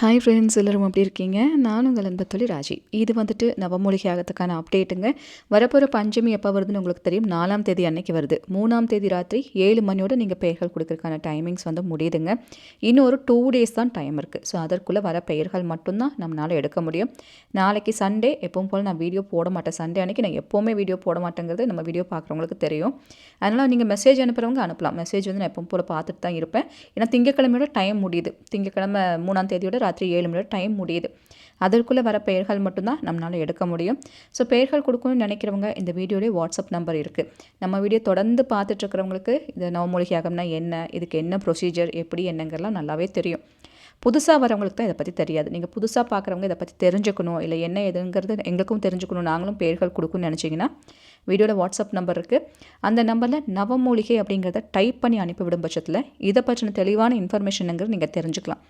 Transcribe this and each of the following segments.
Hi friends எல்லோரும் எப்படி இருக்கீங்க? நானும் உங்கள் அன்பத்தொழி ராஜி. இது வந்துட்டு நவமூலிகை ஆகத்துக்கான அப்டேட்டுங்க வரப்போகிற பஞ்சமி எப்போ வருதுன்னு உங்களுக்கு தெரியும். நாலாம் தேதி அன்னைக்கு வருது. மூணாம் தேதி ராத்திரி ஏழு மணியோட நீங்கள் பெயர்கள் கொடுக்கறதுக்கான டைமிங்ஸ் வந்து முடியுதுங்க. இன்னும் ஒரு டூ டேஸ் தான் டைம் இருக்குது ஸோ அதற்குள்ளே வர பெயர்கள் மட்டும்தான் நம்மளால் எடுக்க முடியும். நாளைக்கு சண்டே எப்பவும் போல் நான் வீடியோ போட மாட்டேன். சண்டே அன்னைக்கு நான் எப்போவுமே வீடியோ போட மாட்டேங்கிறது நம்ம வீடியோ பார்க்குறவங்களுக்கு தெரியும். அதனால் நீங்கள் மெசேஜ் அனுப்புகிறவங்க அனுப்பலாம். மெசேஜ் வந்து நான் எப்பவும் போல் பார்த்துட்டு தான் இருப்பேன். ஏன்னா திங்கக்கிழமையோட டைம் முடியுது. திங்கக்கிழமை மூணாம் தேதியோட ராத்திரி ஏழு மணி டைம் முடியுது. அதற்குள்ளே வர பெயர்கள் மட்டும்தான் நம்மளால் எடுக்க முடியும். ஸோ பெயர்கள் கொடுக்கணும்னு நினைக்கிறவங்க இந்த வீடியோலேயே வாட்ஸ்அப் நம்பர் இருக்குது நம்ம வீடியோ தொடர்ந்து பார்த்துட்ருக்கிறவங்களுக்கு இந்த நவமூலிகை யாகம்னா என்ன இதுக்கு என்ன ப்ரொசீஜர் எப்படி என்னங்கிறலாம் நல்லாவே தெரியும். புதுசாக வரவங்களுக்கு தான் இதை பற்றி தெரியாது. நீங்கள் புதுசாக பார்க்குறவங்க இதை பற்றி தெரிஞ்சுக்கணும் இல்லை என்ன எதுங்கிறது எங்களுக்கும் தெரிஞ்சுக்கணும் நாங்களும் பெயர்கள் கொடுக்கணும்னு நினச்சிங்கன்னா வீடியோவில் வாட்ஸ்அப் நம்பர் இருக்குது அந்த நம்பரில் நவமூலிகை அப்படிங்கிறத டைப் பண்ணி அனுப்பிவிடும் பட்சத்தில் இதை பற்றின தெளிவான இன்ஃபர்மேஷனுங்கிறது நீங்கள் தெரிஞ்சுக்கலாம்.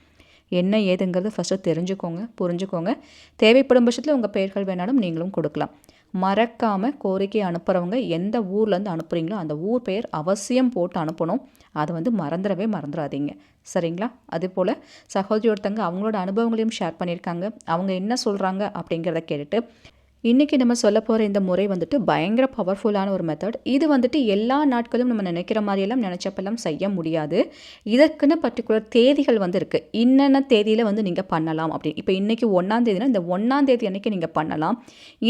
என்ன ஏதுங்கிறது ஃபஸ்ட்டு தெரிஞ்சுக்கோங்க புரிஞ்சுக்கோங்க. தேவைப்படும் பட்சத்தில் உங்கள் பெயர்கள் வேணாலும் நீங்களும் கொடுக்கலாம். மறக்காமல் கோரிக்கை அனுப்புகிறவங்க எந்த ஊர்லேருந்து அனுப்புகிறீங்களோ அந்த ஊர் பெயர் அவசியம் போட்டு அனுப்பணும். அதை வந்து மறந்துடவே மறந்துடாதீங்க. சரிங்களா? அதே போல் சகோதரி ஒருத்தங்க அவங்களோட அனுபவங்களையும் ஷேர் பண்ணியிருக்காங்க. அவங்க என்ன சொல்கிறாங்க அப்படிங்கிறத கேட்டுட்டு இன்றைக்கி நம்ம சொல்ல போகிற இந்த முறை வந்துட்டு பயங்கர பவர்ஃபுல்லான ஒரு மெத்தட் இது வந்துட்டு எல்லா நாட்களும் நம்ம நினைக்கிற மாதிரியெல்லாம் நினச்சப்பெல்லாம் செய்ய முடியாது. இதற்குன்னு பர்டிகுலர் தேதிகள் வந்து இருக்குது இன்னென்ன தேதியில் வந்து நீங்கள் பண்ணலாம் அப்படின்னு இப்போ இன்றைக்கி ஒன்றாந்தேதினா இந்த ஒன்றாந்தேதி அன்றைக்கி நீங்கள் பண்ணலாம்.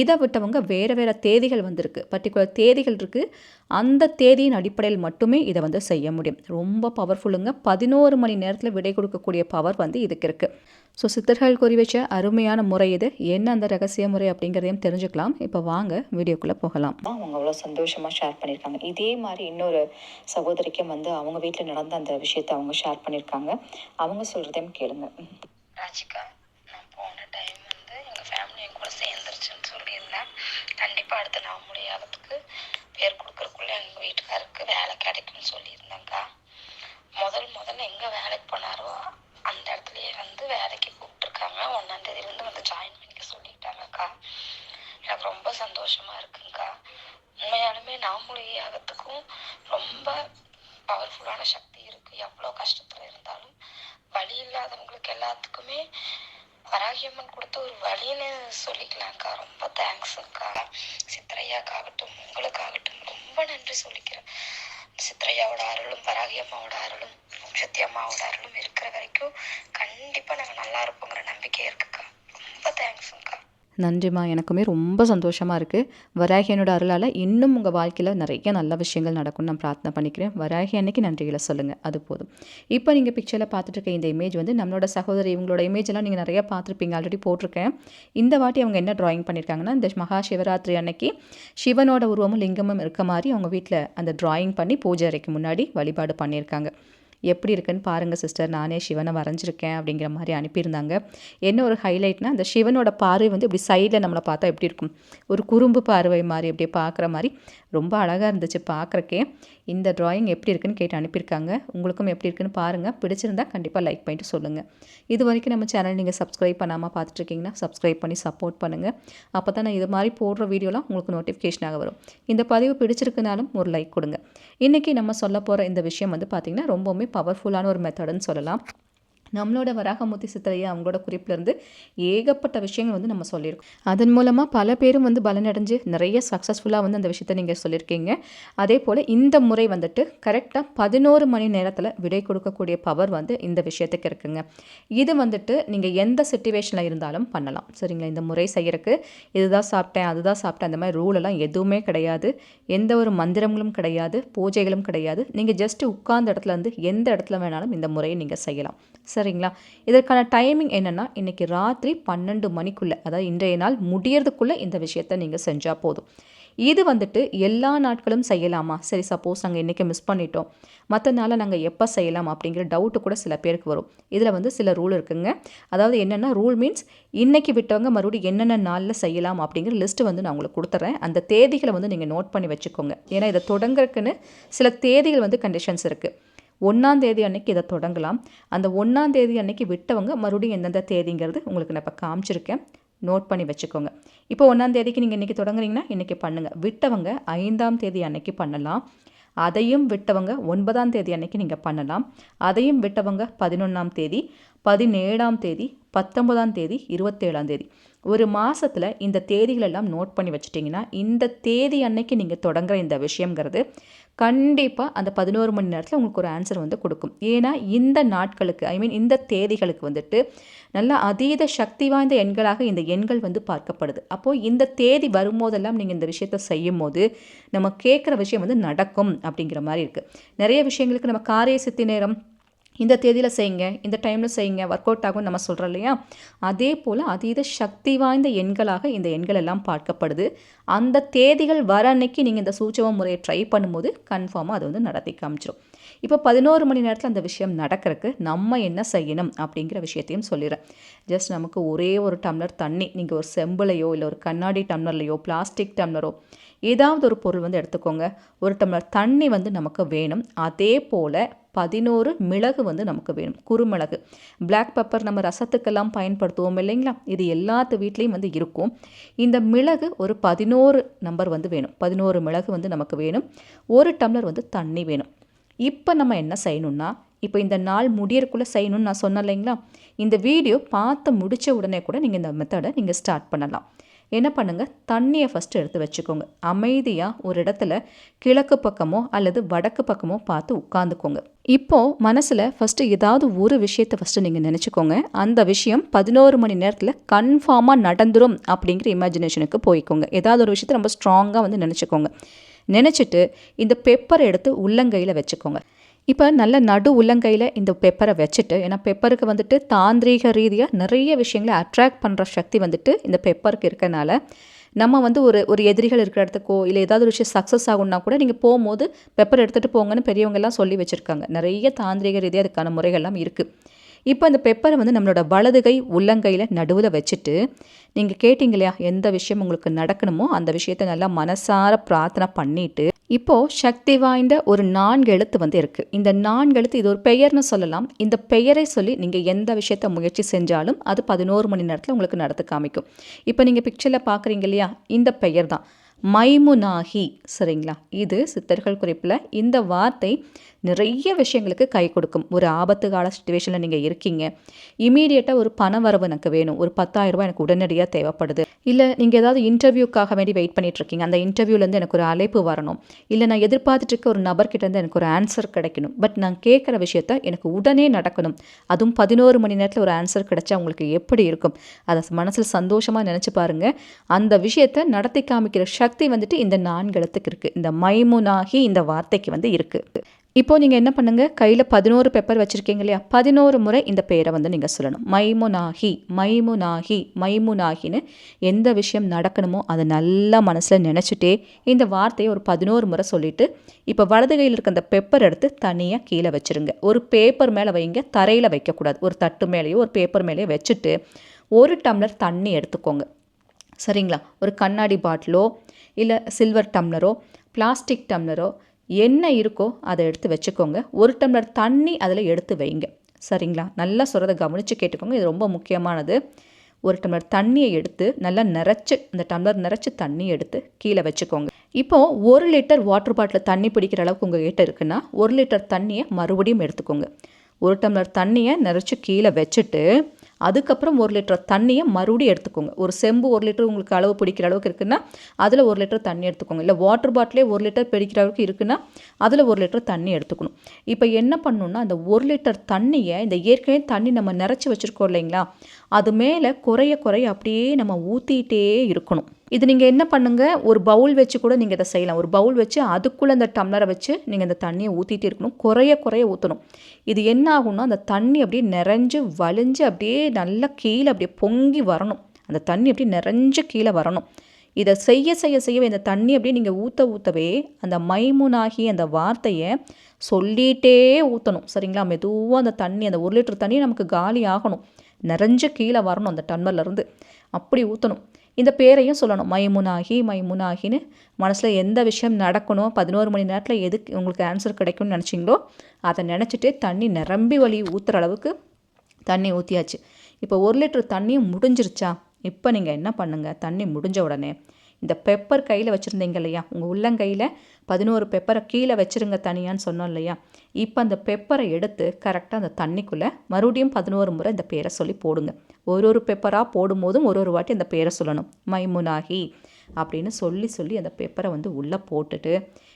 இதை விட்டவங்க வேறு வேறு தேதிகள் வந்துருக்கு பர்டிகுலர் தேதிகள் இருக்குது அந்த தேதியின் அடிப்படையில் மட்டுமே இதை வந்து செய்ய முடியும். ரொம்ப பவர்ஃபுல்லுங்க பதினோரு மணி நேரத்தில் விடை கொடுக்கக்கூடிய பவர் வந்து இதுக்கு இருக்குது ஸோ சித்தர்கள் குறி வச்ச அருமையான முறை இது. என்ன அந்த ரகசிய முறை அப்படிங்கிறதையும் தெரிஞ்சுக்கலாம். இப்போ வாங்க வீடியோக்குள்ளே போகலாம். அவங்க அவ்வளோ சந்தோஷமாக ஷேர் பண்ணியிருக்காங்க இதே மாதிரி இன்னொரு சகோதரிக்கும் வந்து அவங்க வீட்டில் நடந்த அந்த விஷயத்தை அவங்க ஷேர் பண்ணியிருக்காங்க அவங்க சொல்கிறதையும் கேளுங்க. ராஜிகா நான் போன டைம் வந்து எங்கள் ஃபேமிலி என் கூட சேர்ந்துருச்சுன்னு சொல்லியிருந்தேன். கண்டிப்பாக அடுத்து நான் முடியாததுக்கு பேர் கொடுக்குறக்குள்ளே எங்கள் வீட்டுக்காருக்கு வேலை கிடைக்கும்னு சொல்லியிருந்தேங்க்கா முதல் முதல்ல எங்கே வேலைக்கு போனாரோ அந்த இடத்துலயே வந்து வேலைக்கு கூப்பிட்டுருக்காங்க. ஒன்றாந்தேதியிலேருந்து வந்து ஜாயின் பண்ணிக்க சொல்லிட்டாங்கக்கா எனக்கு ரொம்ப சந்தோஷமா இருக்குங்கக்கா உண்மையாலுமே நாமூலிகை ஆகத்துக்கும் ரொம்ப பவர்ஃபுல்லான சக்தி இருக்கு. எவ்வளோ கஷ்டத்துல இருந்தாலும் வழி இல்லாதவங்களுக்கு எல்லாத்துக்குமே வராகியம்மன் கொடுத்த ஒரு வழின்னு சொல்லிக்கலாம்க்கா. ரொம்ப தேங்க்ஸுங்க்கா சித்திரையாக்காகட்டும் உங்களுக்காகட்டும் ரொம்ப நன்றி சொல்லிக்கிறேன். சித்திரையாவோட அருளும் பராகியம்மாவோட அருளும் சக்தி அம்மாவோட அருளும் இருக்கிற வரைக்கும் கண்டிப்பாக நாங்கள் நல்லா இருப்போங்கிற நம்பிக்கை இருக்குக்கா. ரொம்ப தேங்க்ஸுங்கக்கா நன்றிம்மா. எனக்குமே ரொம்ப சந்தோஷமாக இருக்குது வராகியனோட அருளால் இன்னும் உங்கள் வாழ்க்கையில் நிறைய நல்ல விஷயங்கள் நடக்கும்னு நான் பிரார்த்தனை பண்ணிக்கிறேன். வராகி அன்னைக்கு நன்றிகளை சொல்லுங்கள் அது போதும். இப்போ நீங்கள் பிக்சரில் பார்த்துட்டு இருக்க இந்த இமேஜ் வந்து நம்மளோட சகோதரி இவங்களோட இமேஜ் எல்லாம் நீங்கள் நிறையா பார்த்துருப்பீங்க. ஆல்ரெடி போட்டிருக்கேன். இந்த வாட்டி அவங்க என்ன ட்ராயிங் பண்ணியிருக்காங்கன்னா இந்த மகா சிவராத்திரி அன்னைக்கு சிவனோட உருவமும் லிங்கமும் இருக்க மாதிரி அவங்க வீட்டில் அந்த ட்ராயிங் பண்ணி பூஜை அறைக்கு முன்னாடி வழிபாடு பண்ணியிருக்காங்க. எப்படி இருக்குன்னு பாருங்கள் சிஸ்டர் நானே சிவனை வரைஞ்சிருக்கேன் அப்படிங்கிற மாதிரி அனுப்பியிருந்தாங்க. என்ன ஒரு ஹைலைட்னா அந்த சிவனோட பார்வை வந்து இப்படி சைடில் நம்மளை பார்த்தா எப்படி இருக்கும்? ஒரு குறும்பு பார்வை மாதிரி அப்படியே பார்க்குற மாதிரி. ரொம்ப அழகாக இருந்துச்சு பார்க்குறக்கே. இந்த ட்ராயிங் எப்படி இருக்குன்னு கேட்டு அனுப்பியிருக்காங்க. உங்களுக்கும் எப்படி இருக்குன்னு பாருங்கள் பிடிச்சிருந்தா கண்டிப்பாக லைக் பண்ணிட்டு சொல்லுங்கள் இது வரைக்கும் நம்ம சேனல் நீங்கள் சப்ஸ்கிரைப் பண்ணாமல் பார்த்துட்ருக்கீங்கன்னா சப்ஸ்கிரைப் பண்ணி சப்போர்ட் பண்ணுங்கள் அப்போ தான் நான் இது மாதிரி போடுற வீடியோலாம் உங்களுக்கு நோட்டிஃபிகேஷனாக வரும். இந்த பதிவு பிடிச்சிருக்குனாலும் ஒரு லைக் கொடுங்க. இன்றைக்கி நம்ம சொல்ல போகிற இந்த விஷயம் வந்து பார்த்திங்கன்னா ரொம்பவுமே பவர்ஃபுல்லான ஒரு மெத்தடுன்னு சொல்லலாம். நம்மளோட வராகமூர்த்தி சித்திரையை அவங்களோட குறிப்பிலேருந்து ஏகப்பட்ட விஷயங்கள் வந்து நம்ம சொல்லியிருக்கோம். அதன் மூலமாக பல பேரும் வந்து பலனடைஞ்சு நிறைய சக்ஸஸ்ஃபுல்லாக வந்து அந்த விஷயத்த நீங்கள் சொல்லியிருக்கீங்க. அதே போல் இந்த முறை வந்துட்டு கரெக்டாக பதினோரு மணி நேரத்தில் விடை கொடுக்கக்கூடிய பவர் வந்து இந்த விஷயத்துக்கு இருக்குங்க. இது வந்துட்டு நீங்கள் எந்த சுச்சுவேஷனில் இருந்தாலும் பண்ணலாம். சரிங்களா? இந்த முறை செய்கிறக்கு இதுதான் சாப்பிட்டேன் அதுதான் சாப்பிட்டேன் அந்த மாதிரி ரூலெல்லாம் எதுவுமே கிடையாது. எந்த ஒரு மந்திரங்களும் கிடையாது பூஜைகளும் கிடையாது. நீங்கள் ஜஸ்ட்டு உட்கார்ந்த இடத்துல இருந்து எந்த இடத்துல வேணாலும் இந்த முறையை நீங்கள் செய்யலாம். சரிங்களா? இதற்கான டைமிங் என்னென்னா இன்றைக்கி ராத்திரி பன்னெண்டு மணிக்குள்ளே அதாவது இன்றைய நாள் முடியறதுக்குள்ளே இந்த விஷயத்தை நீங்கள் செஞ்சால் போதும். இது வந்துட்டு எல்லா நாட்களும் செய்யலாமா? சரி சப்போஸ் நாங்கள் இன்றைக்கி மிஸ் பண்ணிட்டோம். மற்ற நாளில் நாங்கள் எப்போ செய்யலாம் அப்படிங்கிற டவுட்டு கூட சில பேருக்கு வரும். இதில் வந்து சில ரூல் இருக்குங்க. அதாவது என்னென்னா ரூல் மீன்ஸ் இன்றைக்கி விட்டவங்க மறுபடியும் என்னென்ன நாளில் செய்யலாம் அப்படிங்கிற லிஸ்ட்டு வந்து நான் உங்களுக்கு கொடுத்துட்றேன் அந்த தேதிகளை வந்து நீங்கள் நோட் பண்ணி வச்சுக்கோங்க. ஏன்னா இதை தொடங்குறதுக்குன்னு சில தேதிகள் வந்து கண்டிஷன்ஸ் இருக்குது ஒன்றாந்தேதி அன்னைக்கு இதை தொடங்கலாம். அந்த ஒன்றாந்தேதி அன்னைக்கு விட்டவங்க மறுபடியும் எந்தெந்த தேதிங்கிறது உங்களுக்கு நான் இப்போ காமிச்சிருக்கேன். நோட் பண்ணி வச்சுக்கோங்க. இப்போ ஒன்றாந்தேதிக்கு நீங்கள் இன்றைக்கி தொடங்குறீங்கன்னா இன்றைக்கி பண்ணுங்கள் விட்டவங்க ஐந்தாம் தேதி அன்னைக்கு பண்ணலாம். அதையும் விட்டவங்க ஒன்பதாம் தேதி அன்னைக்கு நீங்கள் பண்ணலாம். அதையும் விட்டவங்க பதினொன்றாம் தேதி பதினேழாம் தேதி பத்தொன்பதாம் தேதி இருபத்தேழாம் தேதி. ஒரு மாதத்தில் இந்த தேதிகளெல்லாம் நோட் பண்ணி வச்சிட்டிங்கன்னா இந்த தேதி அன்னைக்கு நீங்கள் தொடங்குற இந்த விஷயங்கிறது கண்டிப்பாக அந்த பதினோரு மணி நேரத்தில் உங்களுக்கு ஒரு ஆன்சர் வந்து கொடுக்கும். ஏன்னா இந்த நாட்களுக்கு ஐ மீன் இந்த தேதிகளுக்கு வந்துட்டு நல்ல அதீத சக்தி வாய்ந்த எண்களாக இந்த எண்கள் வந்து பார்க்கப்படுது. அப்போது இந்த தேதி வரும்போதெல்லாம் நீங்கள் இந்த விஷயத்தை செய்யும் போது நம்ம கேட்குற விஷயம் வந்து நடக்கும் அப்படிங்கிற மாதிரி இருக்குது நிறைய விஷயங்களுக்கு நம்ம காரிய சித்தி நேரம் இந்த தேதியில் செய்யுங்க இந்த டைமில் செய்யுங்க ஒர்க் அவுட் ஆகும் நம்ம சொல்கிறோம் இல்லையா? அதே போல் அதீத சக்தி வாய்ந்த எண்களாக இந்த எண்கள் எல்லாம் பார்க்கப்படுது. அந்த தேதிகள் வர அன்னைக்கு நீங்கள் இந்த சூச்சவ முறையை ட்ரை பண்ணும்போது கன்ஃபார்மாக அது வந்து நடத்தி காமிச்சிடும் இப்போ பதினோரு மணி நேரத்தில் அந்த விஷயம் நடக்கிறதுக்கு நம்ம என்ன செய்யணும் அப்படிங்கிற விஷயத்தையும் சொல்லிடுறேன். ஜஸ்ட் நமக்கு ஒரே ஒரு டம்ளர் தண்ணி நீங்கள் ஒரு செம்புலையோ இல்லை ஒரு கண்ணாடி டம்ளர்லையோ பிளாஸ்டிக் டம்ளரோ ஏதாவது ஒரு பொருள் வந்து எடுத்துக்கோங்க. ஒரு டம்ளர் தண்ணி வந்து நமக்கு வேணும். அதே போல் பதினோரு மிளகு வந்து நமக்கு வேணும். குறுமிளகு. பிளாக் பெப்பர் நம்ம ரசத்துக்கெல்லாம் பயன்படுத்துவோம் இல்லைங்களா? இது எல்லாத்து வீட்லேயும் வந்து இருக்கும். இந்த மிளகு ஒரு பதினோரு நம்பர் வந்து வேணும். பதினோரு மிளகு வந்து நமக்கு வேணும். ஒரு டம்ளர் வந்து தண்ணி வேணும். இப்போ நம்ம என்ன செய்யணும்னா இப்போ இந்த நாள் முடியறக்குள்ளே செய்யணும்னு நான் சொன்னேன் இல்லைங்களா? இந்த வீடியோ பார்த்து முடித்த உடனே கூட நீங்கள் இந்த மெத்தடை நீங்கள் ஸ்டார்ட் பண்ணலாம். என்ன பண்ணுங்கள் தண்ணியை ஃபஸ்ட்டு எடுத்து வச்சுக்கோங்க. அமைதியாக ஒரு இடத்துல கிழக்கு பக்கமோ அல்லது வடக்கு பக்கமோ பார்த்து உட்காந்துக்கோங்க இப்போது மனசில் ஃபஸ்ட்டு ஏதாவது ஒரு விஷயத்தை ஃபஸ்ட்டு நீங்கள் நினச்சிக்கோங்க. அந்த விஷயம் பதினோரு மணி நேரத்தில் கன்ஃபார்மாக நடந்துடும் அப்படிங்கிற இமேஜினேஷனுக்கு போய்க்கோங்க. ஏதாவது ஒரு விஷயத்தை ரொம்ப ஸ்ட்ராங்காக வந்து நினச்சிக்கோங்க. நினச்சிட்டு இந்த பெப்பரை எடுத்து உள்ளங்கையில் வச்சுக்கோங்க. இப்போ நல்ல நடு உள்ளங்கையில் இந்த பெப்பரை வச்சுட்டு ஏன்னா பெப்பருக்கு வந்துட்டு தாந்திரீக ரீதியாக நிறைய விஷயங்களை அட்ராக்ட் பண்ணுற சக்தி வந்துட்டு இந்த பெப்பருக்கு இருக்கனால நம்ம வந்து ஒரு ஒரு எதிரிகள் இருக்கிற இடத்துக்கோ இல்லை ஏதாவது ஒரு விஷயம் சக்ஸஸ் ஆகும்னா கூட நீங்கள் போகும்போது பெப்பர் எடுத்துகிட்டு போங்கன்னு பெரியவங்க எல்லாம் சொல்லி வச்சுருக்காங்க. நிறைய தாந்திரிக ரீதியாக அதுக்கான முறைகள்லாம் இருக்குது இப்போ அந்த பெப்பரை வந்து நம்மளோட வலது கை உள்ளங்கையில் நடுவில் வச்சுட்டு நீங்கள் கேட்டிங்க இல்லையா எந்த விஷயம் உங்களுக்கு நடக்கணுமோ அந்த விஷயத்தை நல்லா மனசார பிரார்த்தனை பண்ணிவிட்டு இப்போது சக்தி வாய்ந்த ஒரு நான்கு எழுத்து வந்து இருக்குது இந்த நான்கு எழுத்து இது ஒரு பெயர்னு சொல்லலாம். இந்த பெயரை சொல்லி நீங்கள் எந்த விஷயத்த முயற்சி செஞ்சாலும் அது பதினோரு மணி நேரத்தில் உங்களுக்கு நடத்து காமிக்கும். இப்போ நீங்கள் பிக்சரில் பார்க்குறீங்க இல்லையா? இந்த பெயர் தான். மைமுனாகி சரிங்களா? இது சித்தர்கள் குறிப்பில் இந்த வார்த்தை நிறைய விஷயங்களுக்கு கை கொடுக்கும். ஒரு ஆபத்து கால சுச்சுவேஷனில் நீங்கள் இருக்கீங்க. இமீடியட்டாக ஒரு பண வரவு எனக்கு வேணும். ஒரு பத்தாயிரம் ரூபாய் எனக்கு உடனடியாக தேவைப்படுது. இல்லை நீங்கள் ஏதாவது இன்டர்வியூக்காக வேண்டி வெயிட் பண்ணிட்டு இருக்கீங்க அந்த இன்டர்வியூலேருந்து எனக்கு ஒரு அழைப்பு வரணும். இல்லை நான் எதிர்பார்த்துட்டு இருக்க ஒரு நபர்கிட்டேருந்து எனக்கு ஒரு ஆன்சர் கிடைக்கணும். பட் நான் கேட்குற விஷயத்த எனக்கு உடனே நடக்கணும். அதுவும் பதினோரு மணி நேரத்தில் ஒரு ஆன்சர் கிடைச்சா உங்களுக்கு எப்படி இருக்கும்? அதை மனசில் சந்தோஷமாக நினச்சி பாருங்கள் அந்த விஷயத்தை நடத்தி காமிக்கிற சக்தி வந்துட்டு இந்த நான்கு எழுத்துக்கு இருக்குது இந்த மைமுனாகி இந்த வார்த்தைக்கு வந்து இருக்குது இப்போது நீங்கள் என்ன பண்ணுங்கள் கையில் பதினோரு பெப்பர் வச்சுருக்கீங்க இல்லையா? பதினோரு முறை இந்த பேரை வந்து நீங்கள் சொல்லணும். மைமுனாகி மைமுனாகி மைமுனாகின்னு எந்த விஷயம் நடக்கணுமோ அதை நல்லா மனசில் நினச்சிட்டே இந்த வார்த்தையை ஒரு பதினோரு முறை சொல்லிவிட்டு இப்போ வலது கையில் இருக்க அந்த பெப்பர் எடுத்து தனியாக கீழே வச்சுருங்க. ஒரு பேப்பர் மேலே வைங்க. தரையில் வைக்கக்கூடாது. ஒரு தட்டு மேலேயோ ஒரு பேப்பர் மேலேயோ வச்சுட்டு ஒரு டம்ளர் தண்ணி எடுத்துக்கோங்க. சரிங்களா? ஒரு கண்ணாடி பாட்டிலோ இல்லை சில்வர் டம்ளரோ பிளாஸ்டிக் டம்ளரோ என்ன இருக்கோ அதை எடுத்து வச்சுக்கோங்க. ஒரு டம்ளர் தண்ணி அதில் எடுத்து வைங்க. சரிங்களா? நல்லா சொல்கிறத கவனித்து கேட்டுக்கோங்க. இது ரொம்ப முக்கியமானது. ஒரு டம்ளர் தண்ணியை எடுத்து நல்லா நிறச்சி அந்த டம்ளர் நிறச்சி தண்ணி எடுத்து கீழே வச்சுக்கோங்க. இப்போது ஒரு லிட்டர் வாட்டர் பாட்டில் தண்ணி பிடிக்கிற அளவுக்கு உங்கள் கிட்ட இருக்குன்னா ஒரு லிட்டர் தண்ணியை மறுபடியும் எடுத்துக்கோங்க. ஒரு டம்ளர் தண்ணியை நிறச்சி கீழே வச்சுட்டு அதுக்கப்புறம் ஒரு லிட்டர் தண்ணியை மறுபடியும் எடுத்துக்கோங்க. ஒரு செம்பு ஒரு லிட்டர் உங்களுக்கு அளவு பிடிக்கிற அளவுக்கு இருக்குன்னா அதில் ஒரு லிட்டர் தண்ணி எடுத்துக்கோங்க. இல்லை வாட்டர் பாட்டிலே ஒரு லிட்டர் பிடிக்கிற அளவுக்கு இருக்குன்னா அதில் ஒரு லிட்டர் தண்ணி எடுத்துக்கணும். இப்போ என்ன பண்ணணும்னா அந்த ஒரு லிட்டர் தண்ணியை இந்த ஏற்கனவே தண்ணி நம்ம நிறச்சி வச்சுருக்கோம் இல்லைங்களா அது மேலே குறைய குறைய அப்படியே நம்ம ஊற்றிட்டே இருக்கணும். இது நீங்கள் என்ன பண்ணுங்கள் ஒரு பவுல் வச்சு கூட நீங்கள் இதை செய்யலாம். ஒரு பவுல் வச்சு அதுக்குள்ளே அந்த டம்ளரை வச்சு நீங்கள் அந்த தண்ணியை ஊற்றிட்டே இருக்கணும். குறைய குறைய ஊற்றணும் இது என்ன ஆகும்னா அந்த தண்ணி அப்படியே நிறைஞ்சு வலிஞ்சு அப்படியே நல்லா கீழே அப்படியே பொங்கி வரணும். அந்த தண்ணி அப்படியே நிறைஞ்சு கீழே வரணும். இதை செய்ய செய்ய செய்யவே இந்த தண்ணி அப்படியே நீங்கள் ஊற்ற ஊற்றவே அந்த மைமுனாகி அந்த வார்த்தையை சொல்லிகிட்டே ஊற்றணும் சரிங்களா? மெதுவாக அந்த தண்ணி அந்த ஒரு லிட்டர் தண்ணி நமக்கு காலி ஆகணும். நிறைஞ்சு கீழே வரணும் அந்த டம்ளர்லேருந்து அப்படி ஊற்றணும் இந்த பேரையும் சொல்லணும். மைமுனாகி மைமுனாகின்னு மனசில் எந்த விஷயம் நடக்கணும்? பதினோரு மணி நேரத்தில் எதுக்கு உங்களுக்கு ஆன்சர் கிடைக்கும்னு நினச்சிங்களோ அதை நினச்சிட்டே தண்ணி நிரம்பி வழி ஊற்றுற அளவுக்கு தண்ணி ஊற்றியாச்சு இப்போ ஒரு லிட்டர் தண்ணியும் முடிஞ்சிருச்சா? இப்போ நீங்கள் என்ன பண்ணுங்கள் தண்ணி முடிஞ்ச உடனே இந்த பெப்பர் கையில் வச்சுருந்தீங்க இல்லையா? உங்கள் உள்ளங்கையில் பதினோரு பெப்பரை கீழே வச்சுருங்க தனியான்னு சொன்னோம் இல்லையா? இப்போ அந்த பெப்பரை எடுத்து கரெக்டாக அந்த தண்ணிக்குள்ளே மறுபடியும் பதினோரு முறை இந்த பேரை சொல்லி போடுங்க. ஒரு ஒரு பெப்பராக போடும்போதும் ஒரு ஒரு வாட்டி அந்த பேரை சொல்லணும். மைமுனாகி அப்படின்னு சொல்லி சொல்லி அந்த பெப்பரை வந்து உள்ளே போட்டுட்டு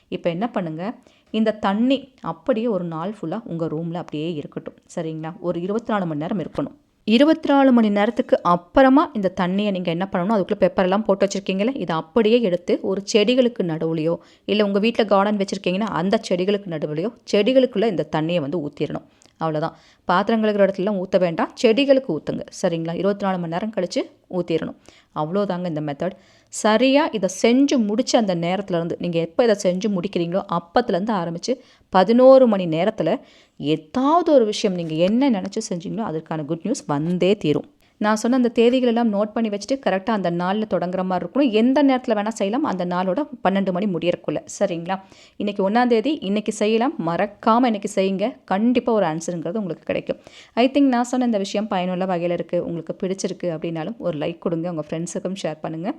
இப்போ என்ன பண்ணுங்கள் இந்த தண்ணி அப்படியே ஒரு நாள் ஃபுல்லாக உங்கள் ரூமில் அப்படியே இருக்கட்டும். சரிங்களா? ஒரு இருபத்தி நாலு மணி நேரம் இருக்கணும். இருபத்தி நாலு மணி நேரத்துக்கு அப்புறமா இந்த தண்ணியை நீங்கள் என்ன பண்ணணும்? அதுக்குள்ளே பெப்பரெல்லாம் போட்டு வச்சுருக்கீங்களே இதை அப்படியே எடுத்து ஒரு செடிகளுக்கு நடுவுலையோ இல்லை உங்கள் வீட்டில் கார்டன் வச்சுருக்கீங்கன்னா அந்த செடிகளுக்கு நடுவுலையோ செடிகளுக்குள்ளே இந்த தண்ணியை வந்து ஊற்றிடணும் அவ்வளோதான் பாத்திரம் கழுகுற இடத்துலலாம் ஊற்ற வேண்டாம். செடிகளுக்கு ஊற்றுங்க சரிங்களா? இருபத்தி நாலு மணி நேரம் கழித்து ஊற்றிடணும் அவ்வளோதாங்க இந்த மெத்தட் சரியாக இதை செஞ்சு முடித்து அந்த நேரத்துலேருந்து நீங்கள் எப்போ இதை செஞ்சு முடிக்கிறீங்களோ அப்பத்துலேருந்து ஆரம்பித்து பதினோரு மணி நேரத்தில் ஏதாவது ஒரு விஷயம் நீங்கள் என்ன நினச்சி செஞ்சீங்களோ அதற்கான குட் நியூஸ் வந்தே தீரும். நான் சொன்ன அந்த தேதிகள் எல்லாம் நோட் பண்ணி வச்சுட்டு கரெக்டாக அந்த நாளில் தொடங்குற மாதிரி இருக்கணும். எந்த நேரத்தில் வேணால் செய்யலாம். அந்த நாளோட பன்னெண்டு மணி முடியறக்குள்ள சரிங்களா? இன்றைக்கி ஒன்றாந்தேதி இன்றைக்கி செய்யலாம். மறக்காமல் இன்றைக்கி செய்யுங்க. கண்டிப்பாக ஒரு ஆன்சருங்கிறது உங்களுக்கு கிடைக்கும். ஐ திங்க் நான் சொன்ன இந்த விஷயம் பயனுள்ள வகையில் இருக்குது உங்களுக்கு பிடிச்சிருக்கு அப்படின்னாலும் ஒரு லைக் கொடுங்க. உங்கள் ஃப்ரெண்ட்ஸுக்கும் ஷேர் பண்ணுங்கள்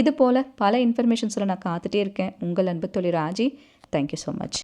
இது போல் பல இன்ஃபர்மேஷன்ஸில் நான் காத்துட்டே இருக்கேன். உங்கள் அன்பு தொழில் ராஜி. Thank you so much